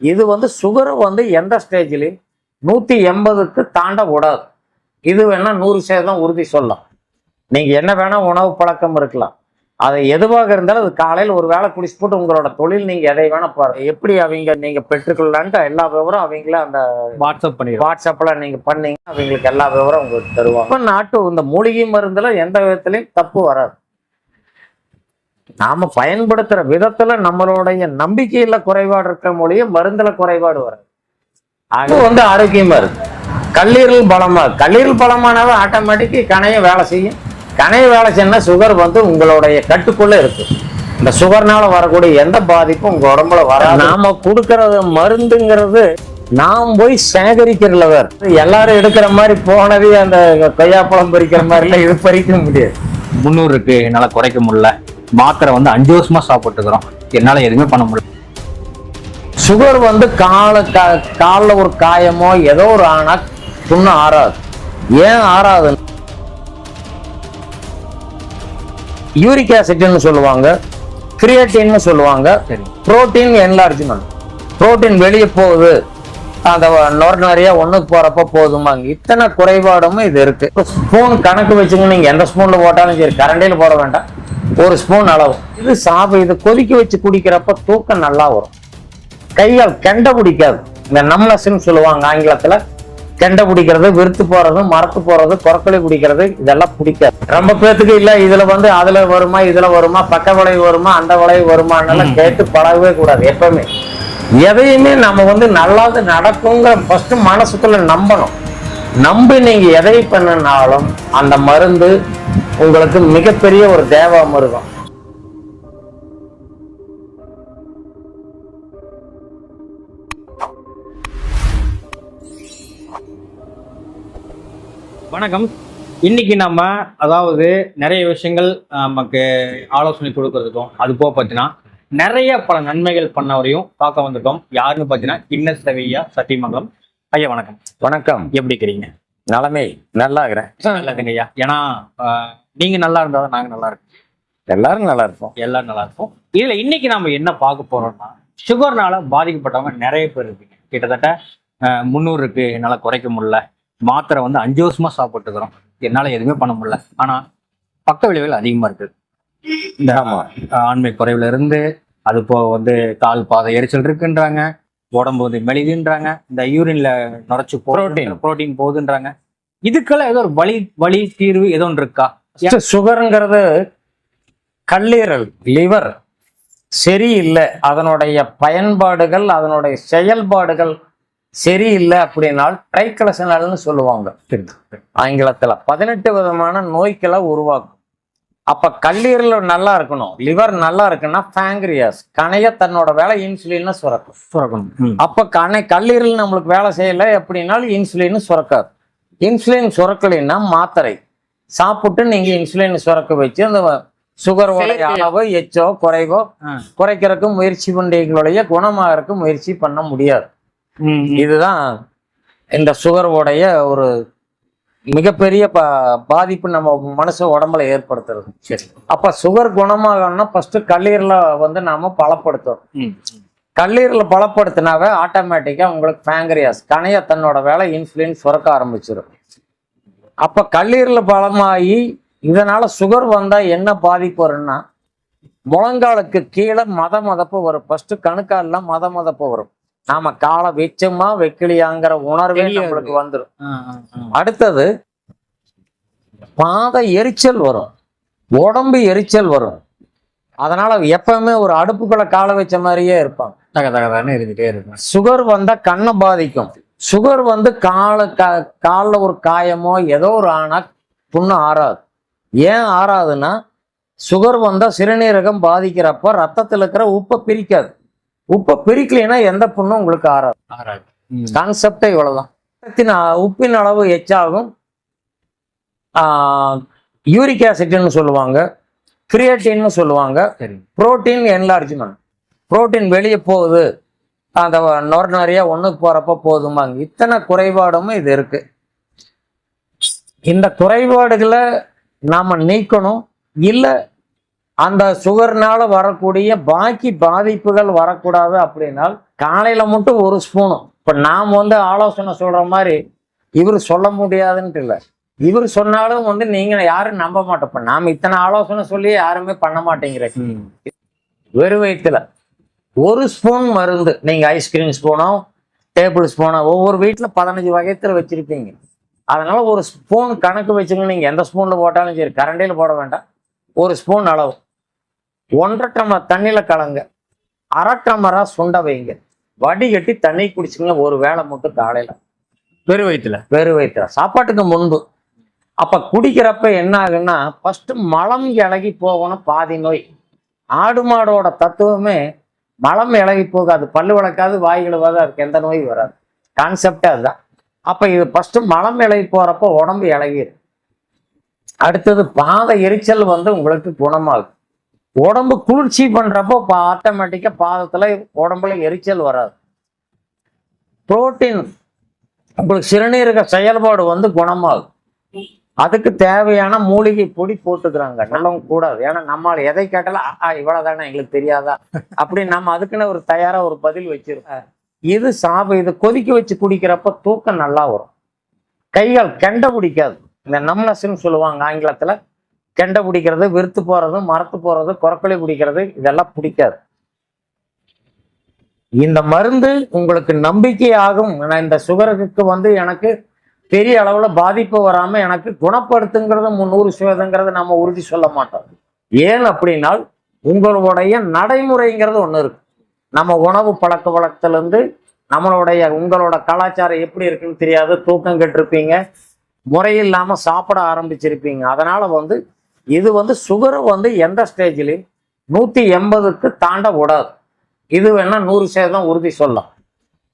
இது வந்து சுகரை வந்து எந்த ஸ்டேஜ்லையும் நூற்றி எண்பதுக்கு தாண்ட கூடாது இது வேணா நூறு சதவீதம் உறுதி சொல்லலாம். நீங்க என்ன வேணா உணவு பழக்கம் இருக்கலாம். அது எதுவாக இருந்தாலும் அது காலையில் ஒரு வேளை குடிச்சு போட்டு உங்களோட தொழில் நீங்க எதை வேணா பாரு எப்படி அவங்க நீங்க பெற்றுக்கொள்ளலான்ட்டு எல்லா விவரம் அவங்கள அந்த வாட்ஸ்அப் பண்ணிடுவோம் வாட்ஸ்அப்ல நீங்க பண்ணீங்க அவங்களுக்கு எல்லா விவரம் உங்களுக்கு தருவாங்க. இப்ப நாட்டு இந்த மூலிகை மருந்துல எந்த விதத்திலையும் தப்பு வராது. நாம பயன்படுத்துற விதத்துல நம்மளுடைய நம்பிக்கையில குறைபாடு இருக்க மொழிய மருந்துல குறைபாடு வராது. அது வந்து ஆரோக்கியமா இருக்கு. கல்லீரல் பலமா. கல்லீரல் பலமானாவே ஆட்டோமேட்டிக் கணைய வேலை செய்யும். கணைய வேலை செய்யணும்னா சுகர் வந்து உங்களுடைய கட்டுக்குள்ள இருக்கு. இந்த சுகர்னால வரக்கூடிய எந்த பாதிப்பும் உங்க உடம்புல வராது. நாம கொடுக்கறது மருந்துங்கிறது நாம் போய் சேகரிக்கிறதுல வேற. எல்லாரும் எடுக்கிற மாதிரி போனதே அந்த கொய்யாப்பழம் பறிக்கிற மாதிரிலாம் இது பறிக்க முடியாது. முந்நூறு இருக்கு என்னால குறைக்க முடியல. மாத்திரை வந்து அஞ்சு வருஷமா சாப்பிட்டுக்கிறோம். என்னால எதுவுமே பண்ண முடியல. சுகர் வந்து கால கால்ல ஒரு காயமோ ஏதோ ஒரு ஆனா புண்ணு ஆறாது. ஏன் ஆறாது? யூரிக் ஆசிட்னு சொல்லுவாங்க கிரியேட்டின்னு சொல்லுவாங்க புரோட்டீன் என்லார்ஜ்மெண்ட் புரோட்டீன் வெளியே போகுது. அந்த நொர நிறைய ஒண்ணுக்கு போறப்ப போதுமாங்க இத்தனை குறைபாடும் இது இருக்கு. ஸ்பூன் கணக்கு வச்சுங்க நீங்க எந்த ஸ்பூன்ல போட்டாலும் சரி கரண்டில போட வேண்டாம். ஒரு ஸ்பூன் அளவு. இது சாப்பிட இது கொதிக்க வச்சு குடிக்கிறப்ப தூக்கம் நல்லா வரும். கையால் கெண்டை பிடிக்காது. இந்த நம்லஸ்ன்னு சொல்லுவாங்க ஆங்கிலத்துல. கெண்டை பிடிக்கிறது விருத்து போறது மரத்து போறது கொரக்கொலை பிடிக்கிறது இதெல்லாம் பிடிக்காது. ரொம்ப பேத்துக்கு இல்ல இதுல வந்து அதுல வருமா இதுல வருமா பக்க விளைவு வருமா அந்த விளைவு வருமானெல்லாம் கேட்டு பழகவே கூடாது எப்பவுமே. எதையுமே நம்ம வந்து நல்லது நடக்குங்கிற ஃபர்ஸ்ட் மனசுக்குள்ள நம்பணும். நம்பி நீங்க எதை பண்ணினாலும் அந்த மருந்து உங்களுக்கு மிகப்பெரிய ஒரு தேவ மிருகம். வணக்கம். இன்னைக்கு நம்ம அதாவது நிறைய விஷயங்கள் நமக்கு ஆலோசனை கொடுக்கறதுக்கும் அது போக பார்த்தீங்கன்னா நிறைய பல நன்மைகள் பண்ணவரையும் பார்க்க வந்திருக்கோம். யாருன்னு பார்த்தீங்கன்னா கின்னஸ் ரவியா சத்தியமங்கலம். ஐயா வணக்கம். வணக்கம். எப்படி இருக்கிறீங்க? நலமே. நல்லா இருக்கிறேன். நல்லதுங்க ஐயா. ஏன்னா நீங்க நல்லா இருந்தா தான் நாங்க நல்லா இருக்கோம் எல்லாரும் நல்லா இருப்போம். எல்லாரும் நல்லா இருப்போம். இதுல இன்னைக்கு நம்ம என்ன பார்க்க போறோம்னா சுகர்னால பாதிக்கப்பட்டவங்க நிறைய பேர் இருக்கீங்க கிட்டத்தட்ட முந்நூறு இருக்கு. என்னால குறைக்க முடியல. மாத்திரை வந்து அஞ்சு வருஷமா சாப்பிட்டுக்கிறோம் என்னால எதுவுமே பண்ண முடியல. ஆனா பக்க விளைவுகள் அதிகமா இருக்கு. இந்த ஆண்மை குறைவுல இருந்து அது போக வந்து கால் பாதை எரிச்சல் இருக்குன்றாங்க. உடம்பு வந்து மெலிதுன்றாங்க. இந்த யூரின்ல நுரைச்சு Protein. புரோட்டீன் போகுதுன்றாங்க. இதுக்கெல்லாம் ஏதோ ஒரு வழி வழி தீர்வு ஏதோ ஒன்று இருக்கா? சுகருங்கிறது கல்லீரல் லிவர் சரியில்லை. அதனுடைய பயன்பாடுகள் அதனுடைய செயல்பாடுகள் சரியில்லை அப்படின்னால் ட்ரைக்கலசனால்னு சொல்லுவாங்க. ஆங்கிலத்துல பதினெட்டு விதமான நோய்களை உருவாக்கும். அப்ப கல்லீரல் நல்லா இருக்கணும் லிவர் நல்லா இருக்குன்னா பேங்க்ரியாஸ் கணைய தன்னோட வேலை இன்சுலின் சுரக்கும். சுரக்கணும். அப்ப கணை கல்லீரல் நம்மளுக்கு வேலை செய்யல எப்படின்னாலும் இன்சுலின் சுரக்காது. இன்சுலின் சுரக்கலைன்னா மாத்திரை. சாப்பிட்டு நீங்க இன்சுலின் சுரக்க வச்சு அந்த சுகர் அளவு எச்சோ குறைவோ. குறைக்கிறதுக்கு முயற்சி பண்றீங்களுடைய குணமாகறதுக்கு முயற்சி பண்ண முடியாது. இதுதான் இந்த சுகர் உடைய ஒரு மிகப்பெரிய ப பாதிப்பு நம்ம மனுஷ உடம்புல ஏற்படுத்துறது சரி அப்ப சுகர் குணமாகணும்னா ஃபர்ஸ்ட் கல்லீரலை வந்து நாம பலப்படுத்துறோம். கல்லீரலை பலப்படுத்தினாவே ஆட்டோமேட்டிக்கா உங்களுக்கு பேங்கரியாஸ் கணைய தன்னோட வேலை இன்சுலின் சுரக்க ஆரம்பிச்சிடும் அப்ப கல்லீரல் பலமாகி இதனால சுகர் வந்தா என்ன பாதிப்பு வரும்னா முழங்காலுக்கு கீழே மத மதப்பு வரும். ஃபர்ஸ்ட் கணுக்கால்லாம் மத மதப்பு வரும். நாம காலை வெச்சோமா வெக்கிலியாங்கிற உணர்வே. நம்மளுக்கு வந்துடும். அடுத்தது பாத எரிச்சல் வரும். உடம்பு எரிச்சல் வரும். அதனால எப்பவுமே ஒரு அடுப்புக்குள்ள காலை வச்ச மாதிரியே இருப்பாங்க. தக தகதான்னு இருந்துட்டே இருக்கும். சுகர் வந்தா கண்ணை பாதிக்கும். சுகர் வந்து கால கா- கால்ல ஒரு காயமோ ஏதோ ஒரு ஆனா புண்ணு ஆறாது. ஏன் ஆறாதுன்னா சுகர் வந்தா சிறுநீரகம் பாதிக்கிறப்ப ரத்தத்துல இருக்கிற உப்பை பிரிக்காது. உப்பை பிரிக்கலைன்னா எந்த புண்ணும் உங்களுக்கு ஆறாது. ஆறாது. கான்செப்டே இவ்வளவுதான். ரத்தத்தின் உப்பின் அளவு எச்சாகும். யூரிக் ஆசிட்னு சொல்லுவாங்க. கிரியேட்டின்னு சொல்லுவாங்க. சரி. Protein enlargement. புரோட்டீன் வெளியே போகுது. அந்த நொர நிறைய ஒண்ணுக்கு போறப்ப போதுமாங்க. இத்தனை குறைபாடும் இது இருக்கு. இந்த குறைபாடுகளை நாம நீக்கணும். இல்ல அந்த சுகர்னால வரக்கூடிய பாக்கி பாதிப்புகள் வரக்கூடாது அப்படின்னால் காலையில மட்டும் ஒரு ஸ்பூனும் இப்ப நாம் வந்து ஆலோசனை சொல்ற மாதிரி இவர் சொல்ல முடியாதுன்ட்டு இல்லை. இவர் சொன்னாலும் வந்து நீங்க யாரும் நம்ப மாட்டோம். இப்ப நாம இத்தனை ஆலோசனை சொல்லி யாருமே பண்ண மாட்டேங்கிறீங்க. வெறும் வயிற்றுல ஒரு ஸ்பூன் மருந்து. நீங்க ஐஸ்கிரீம் ஸ்பூனோ டேபிள் ஸ்பூனோ ஒவ்வொரு வீட்டில் பதினஞ்சு வகையத்தில் வச்சிருப்பீங்க. அதனால ஒரு ஸ்பூன் கணக்கு வச்சுங்க நீங்க எந்த ஸ்பூன்ல போட்டாலும் சரி கரண்டியில் போட வேண்டாம். ஒரு ஸ்பூன் அளவு. ஒன்றரை டம்ளர் தண்ணியில கலங்க. அரை டம்ளரா சுண்ட வைங்க. வடிகட்டி தண்ணி குடிச்சுங்க ஒரு வேளை மட்டும் காலையில. வெறும் வயிற்றுல வெறும் வயிற்றுல சாப்பாட்டுக்கு முன்பு. அப்ப குடிக்கிறப்ப என்ன ஆகுன்னா ஃபர்ஸ்ட் மலம் இழகி போகணும் பாதி நோய். ஆடு மாடோட தத்துவமே மலம் இழகி போகாது பல்லு வளர்க்காது வாய் இழுவாது அதுக்கு எந்த நோய் வராது. கான்செப்டே அதுதான். அப்போ இது ஃபர்ஸ்ட் மலம் இழகி போறப்ப உடம்பு இழகிடும் அடுத்தது பாத எரிச்சல் வந்து உங்களுக்கு குணமாகும். உடம்பு குளிர்ச்சி பண்றப்போ ஆட்டோமேட்டிக்கா பாதத்துல உடம்புல எரிச்சல் வராது. புரோட்டீன் உங்களுக்கு சிறுநீரக செயல்பாடு வந்து குணமாகும். அதுக்கு தேவையான மூலிகை பொடி போட்டுக்கிறாங்க. நல்லவங்க கூடாது. ஏன்னா நம்மால் எதை கேட்டாலும் "ஆ, இவ்வளவுதானே எங்களுக்கு தெரியாதா? அப்படி நம்ம அதுக்குன்னு ஒரு தயாரா ஒரு பதில் வச்சிருக்கோம் இது சாப இது கொதிக்க வச்சு குடிக்கிறப்ப தூக்கம் நல்லா வரும். கைகள் கெண்ட பிடிக்காது. இந்த நம்னஸ்ன்னு சொல்லுவாங்க ஆங்கிலத்துல. கெண்ட பிடிக்கிறது விருத்து போறது மரத்து போறது குரக்களி பிடிக்கிறது இதெல்லாம் பிடிக்காது. இந்த மருந்து உங்களுக்கு நம்பிக்கையாகும். நான் இந்த சுகருக்கு வந்து எனக்கு பெரிய அளவில் பாதிப்பு வராமல் எனக்கு குணப்படுத்துங்கிறது முந்நூறு சதவீதங்கிறத நம்ம உறுதி சொல்ல மாட்டோம். ஏன் அப்படின்னால் உங்களுடைய நடைமுறைங்கிறது ஒன்று இருக்கு. நம்ம உணவு பழக்க வழக்கத்துலேருந்து நம்மளுடைய உங்களோட கலாச்சாரம் எப்படி இருக்குன்னு தெரியாது தூக்கம் கெட்டிருப்பீங்க முறையில்லாமல் சாப்பிட ஆரம்பிச்சிருப்பீங்க. அதனால் வந்து இது வந்து சுகரை வந்து எந்த ஸ்டேஜ்லையும் நூற்றி எண்பதுக்கு தாண்ட விடாது இது வேணால் நூறு சதவீதம் உறுதி சொல்லலாம்.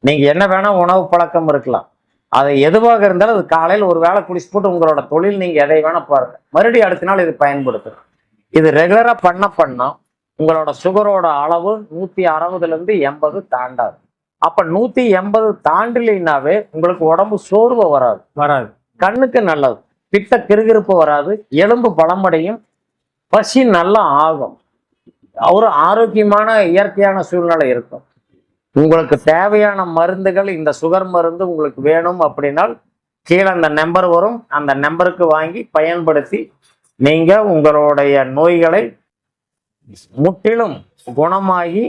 நீங்கள் என்ன வேணால் உணவு பழக்கம் இருக்கலாம். அது எதுவாக இருந்தாலும் அது காலையில் ஒரு வேளை குடிச்சு போட்டு உங்களோட தொழில் நீங்க எதை வேணா பாருங்க. மறுபடியும் அடுத்த நாள் இது பயன்படுத்தணும் இது ரெகுலரா பண்ண பண்ணா உங்களோட சுகரோட அளவு நூத்தி அறுபதுல இருந்து எண்பது தாண்டாது. அப்ப நூத்தி எண்பது தாண்டலினாவே உங்களுக்கு உடம்பு சோர்வு வராது. வராது. கண்ணுக்கு நல்லது. பித்த கிருகிருப்பு வராது. எலும்பு பலமடையும். பசி நல்லா ஆகும். ஒரு ஆரோக்கியமான இயற்கையான சூழ்நிலை இருக்கும். உங்களுக்கு தேவையான மருந்துகள் இந்த சுகர் மருந்து உங்களுக்கு வேணும் அப்படின்னால் கீழே அந்த நம்பர் வரும். அந்த நம்பருக்கு வாங்கி பயன்படுத்தி நீங்க உங்களுடைய நோய்களை முற்றிலும் குணமாகி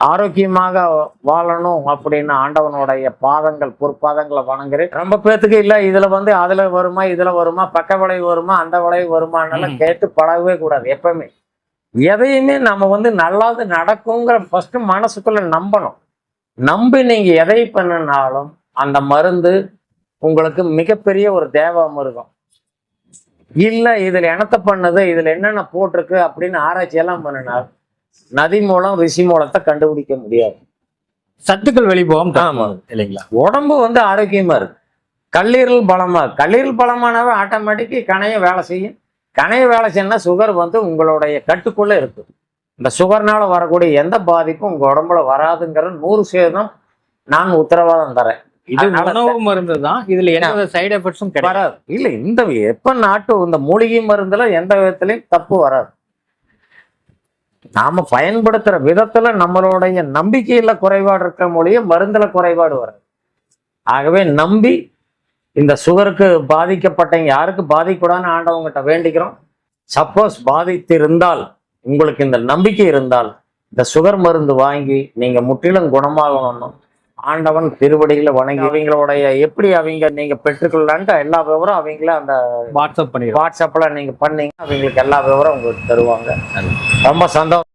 ஆரோக்கியமாக வாழணும் அப்படின்னு ஆண்டவனுடைய பாதங்கள் பொற்பாதங்களை வணங்குறேன். ரொம்ப பேத்துக்கு இல்ல இதுல வந்து அதுல வருமா இதுல வருமா பக்க விளைவு வருமா அந்த விளைவு வருமானாலும் ம். கேட்டு பழகவே கூடாது எப்பவுமே. எதையுமே நம்ம வந்து நல்லாது நடக்குங்கிற ஃபர்ஸ்ட் மனசுக்குள்ள நம்பணும். நம்பி நீங்க எதை பண்ணினாலும் அந்த மருந்து உங்களுக்கு மிகப்பெரிய ஒரு தேவ மிருகம் இல்ல இதுல என்னத்த பண்ணுது இதுல என்னென்ன போட்டிருக்கு அப்படின்னு ஆராய்ச்சி எல்லாம் பண்ணினால் நதி மூலம் ரிஷி மூலத்தை கண்டுபிடிக்க முடியாது. சத்துக்கள் வெளிப்போகம் ஆமா. இல்லைங்களா? உடம்பு வந்து ஆரோக்கியமா இருக்கு. கல்லீரல் பலமா இருக்கு. கல்லீரல் பலமானாவே ஆட்டோமேட்டிக்கு கணைய வேலை செய்யும். கணைய வேலை செய்யணும்னா சுகர் வந்து உங்களுடைய கட்டுக்குள்ள இருக்கு. இந்த சுகர்னால வரக்கூடிய எந்த பாதிப்பும் உங்க உடம்புல வராதுங்கிற நூறு சதவீதம் நான் உத்தரவாதம் தரேன். இது உணவு மருந்து தான் இதுல எந்த சைடு எஃபெக்ட்ஸும் வராது. இல்ல இந்த எப்ப நாட்டு இந்த மூலிகை மருந்துல எந்த விதத்திலையும் தப்பு வராது. நாம பயன்படுத்துற விதத்துல நம்மளுடைய நம்பிக்கையில குறைபாடு இருக்க மொழிய மருந்துல குறைபாடு வராது. ஆகவே நம்பி இந்த சுகருக்கு பாதிக்கப்பட்டவங்க யாருக்கு பாதிக்கூடாதுன்னு ஆண்டவங்கிட்ட வேண்டிக்கிறோம். சப்போஸ் பாதித்து இருந்தால் உங்களுக்கு இந்த நம்பிக்கை இருந்தால் இந்த சுகர் மருந்து வாங்கி நீங்க முற்றிலும் குணமாகணும் ஆண்டவன் திருவடிகளை வணங்கி இவங்களுடைய எப்படி அவங்க நீங்க பெற்றுக்கொள்ளலான்ட்டு எல்லா விவரம் அவங்கள அந்த வாட்ஸ்அப் பண்ணிடுவோம் வாட்ஸ்அப்ல நீங்க பண்ணீங்க அவங்களுக்கு எல்லா விவரம் உங்களுக்கு தருவாங்க. ரொம்ப சந்தோஷம்.